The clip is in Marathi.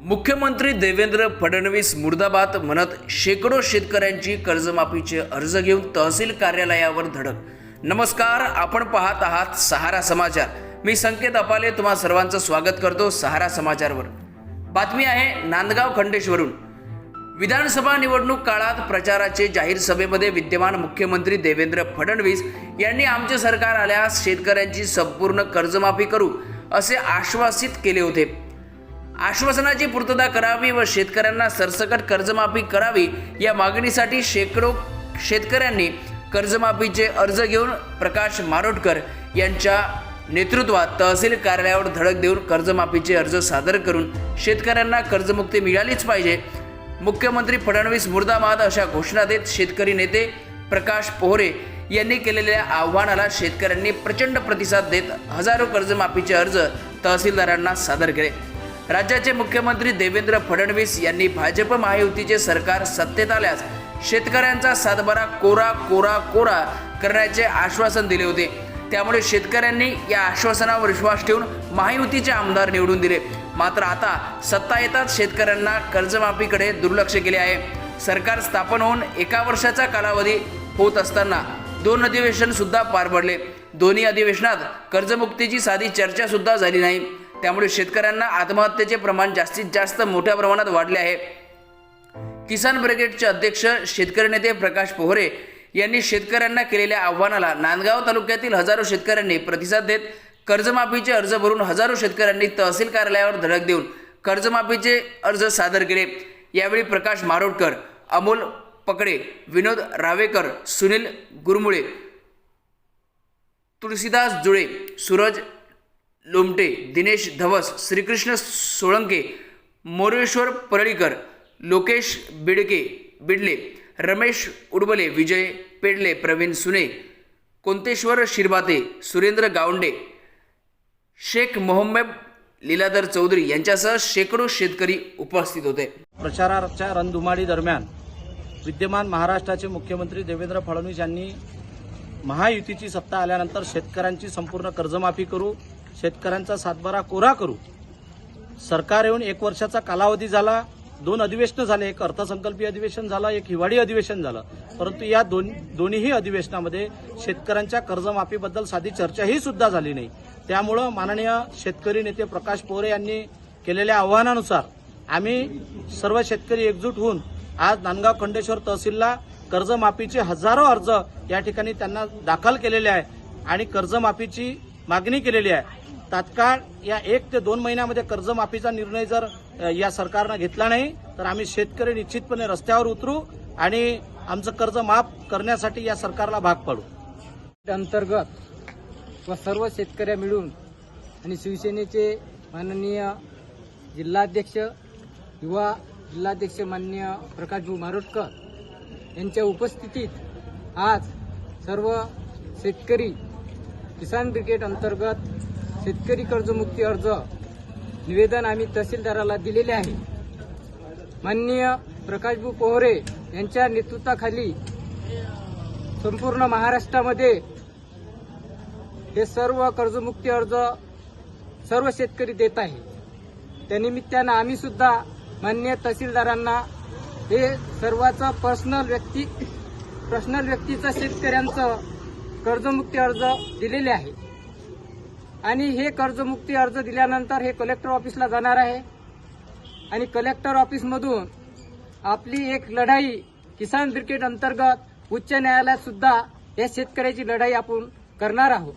मुख्यमंत्री देवेंद्र फडणवीस मुर्दाबाद म्हणत शेकडो शेतकऱ्यांची कर्जमाफीचे अर्ज घेऊन तहसील कार्यालयावर धडक. नमस्कार आपण पाहत आहात सहारा समाचार. मी संकेत अपाले तुम्हा सर्वांचं स्वागत करतो सहारा समाचारवर. बातमी आहे नांदगाव खंडेश्वरून. विधानसभा निवडणूक काळात प्रचाराचे जाहीर सभेमध्ये विद्यमान मुख्यमंत्री देवेंद्र फडणवीस यांनी आमचे सरकार आल्यास शेतकऱ्यांची संपूर्ण कर्जमाफी करू. असे आश्वासित केले होते. आश्वासनाची पूर्तता करावी व शेतकऱ्यांना सरसकट कर्जमाफी करावी या मागणीसाठी शेकडो शेतकऱ्यांनी कर्जमाफीचे अर्ज घेऊन प्रकाश मारोटकर यांच्या नेतृत्वात तहसील कार्यालयावर धडक देऊन कर्जमाफीचे अर्ज सादर करून शेतकऱ्यांना कर्जमुक्ती मिळालीच पाहिजे. मुख्यमंत्री फडणवीस मुर्दाबाद अशा घोषणा देत शेतकरी नेते प्रकाश पोहरे यांनी केलेल्या आव्हानाला शेतकऱ्यांनी प्रचंड प्रतिसाद देत हजारो कर्जमाफीचे अर्ज तहसीलदारांना सादर केले. राज्याचे मुख्यमंत्री देवेंद्र फडणवीस यांनी भाजप महायुतीचे सरकार सत्तेत आल्यास शेतकऱ्यांचा सातबारा कोरा कोरा कोरा करण्याचे आश्वासन दिले होते. त्यामुळे शेतकऱ्यांनी या आश्वासनावर विश्वास ठेवून महायुतीचे आमदार निवडून दिले. मात्र आता सत्ता येताच शेतकऱ्यांना कर्जमाफीकडे दुर्लक्ष केले आहे. सरकार स्थापन होऊन एका वर्षाचा कालावधी होत असताना दोन अधिवेशन सुद्धा पार पडले. दोन्ही अधिवेशनात कर्जमुक्तीची साधी चर्चा सुद्धा झाली नाही. त्यामुळे शेतकऱ्यांना आत्महत्येचे प्रमाण जास्तीत जास्त मोठ्या प्रमाणात वाढले आहे. किसान ब्रिगेडचे अध्यक्ष शेतकरी नेते प्रकाश पोहरे यांनी शेतकऱ्यांना केलेल्या आव्हानाला नांदगाव तालुक्यातील हजारो शेतकऱ्यांनी प्रतिसाद देत कर्जमाफीचे अर्ज भरून हजारो शेतकऱ्यांनी तहसील कार्यालयावर धडक देऊन कर्जमाफीचे अर्ज सादर केले. यावेळी प्रकाश मारोडकर अमोल पकडे. विनोद रावेकर सुनील गुरमुळे तुळशीदास जुळे सूरज लोमटे दिनेश धवस श्रीकृष्ण सोळंके मोरेश्वर परळीकर लोकेश बिडके बिडले रमेश उडबले विजय पेडले प्रवीण सुने कोंतेश्वर शिरबाते सुरेंद्र गावंडे शेख मोहम्मद लीलाधर चौधरी यांच्यासह शेकडो शेतकरी उपस्थित होते. प्रचाराच्या रणधुमाळी दरम्यान विद्यमान महाराष्ट्राचे मुख्यमंत्री देवेंद्र फडणवीस यांनी महायुतीची सत्ता आल्यानंतर शेतकऱ्यांची संपूर्ण कर्जमाफी करू शेतकऱ्यांचा सातबारा कोरा करू. सरकार येऊन एक वर्षाचा कालावधी झाला दोन अधिवेशनं झाले एक अर्थसंकल्पीय अधिवेशन झालं एक हिवाळी अधिवेशन झालं. परंतु या दोन दोन्हीही अधिवेशनामध्ये शेतकऱ्यांच्या कर्जमाफीबद्दल साधी चर्चाही सुद्धा झाली नाही. त्यामुळं माननीय शेतकरी नेते प्रकाश पोरे यांनी केलेल्या आव्हानानुसार आम्ही सर्व शेतकरी एकजूट होऊन आज नांदगाव खंडेश्वर तहसीलला कर्जमाफीचे हजारो अर्ज या ठिकाणी त्यांना दाखल केलेले आहे आणि कर्जमाफीची मागणी केलेली आहे. तात्काळ या एक ते दोन महिन्यामध्ये कर्जमाफीचा निर्णय जर या सरकारनं घेतला नाही तर आम्ही शेतकरी निश्चितपणे रस्त्यावर उतरू आणि आमचं कर्ज माफ करण्यासाठी या सरकारला भाग पाडू. अंतर्गत व सर्व शेतकऱ्या मिळून आणि शिवसेनेचे माननीय जिल्हाध्यक्ष युवा जिल्हाध्यक्ष माननीय प्रकाशभाऊ मारोटकर यांच्या उपस्थितीत आज सर्व शेतकरी किसान ब्रिगेड अंतर्गत शेतकरी कर्जमुक्ती अर्ज निवेदन आम्ही तहसीलदाराला दिलेले आहे. माननीय प्रकाशभाऊ पोहरे यांच्या नेतृत्वाखाली संपूर्ण महाराष्ट्रामध्ये हे सर्व कर्जमुक्ती अर्ज सर्व शेतकरी देत आहे. त्यानिमित्तानं आम्ही सुद्धा मान्य तहसीलदारांना हे सर्वाचं पर्सनल व्यक्ती पर्सनल व्यक्तीचं शेतकऱ्यांचं कर्जमुक्ती अर्ज दिलेले आहे. आणि हे कर्जमुक्ती अर्ज दिल्यानंतर हे कलेक्टर ऑफिसला जाणार आहे. आणि कलेक्टर ऑफिसमधून आपली एक लढाई किसान ब्रिगेड अंतर्गत उच्च न्यायालयात सुद्धा या शेतकऱ्याची लढाई आपण करणार आहोत.